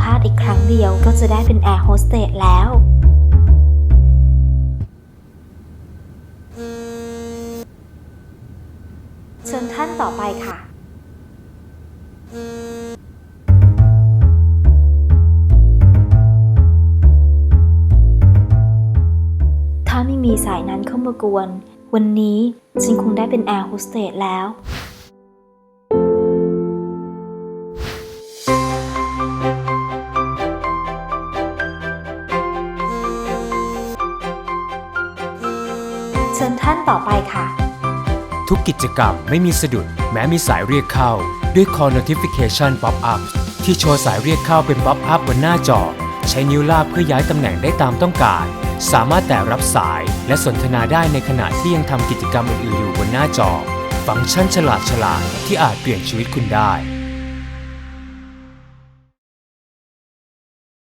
ภาษณ์อีกครั้งเดียวก็จะได้เป็นแอร์โฮสเตสแล้ว เชิญท่านต่อไปค่ะ ถ้าไม่มีสายนั้นเข้ามากวน วันนี้ฉันคงได้เป็นแอร์โฮสเตสแล้ว ชิญท่านต่อไปค่ะ ทุกกิจกรรมไม่มีสะดุด แม้มีสายเรียกเข้า ด้วย Call Notification Pop Up ที่โชว์สายเรียกเข้าเป็น Pop Up บนหน้าจอ ใช้นิ้วลากเพื่อย้ายตำแหน่งได้ตามต้องการ สามารถแต่รับสายและสนทนาได้ในขณะที่ยังทำกิจกรรมอื่นๆอยู่บนหน้าจอ ฟังก์ชันฉลาดฉลาดที่อาจเปลี่ยนชีวิตคุณได้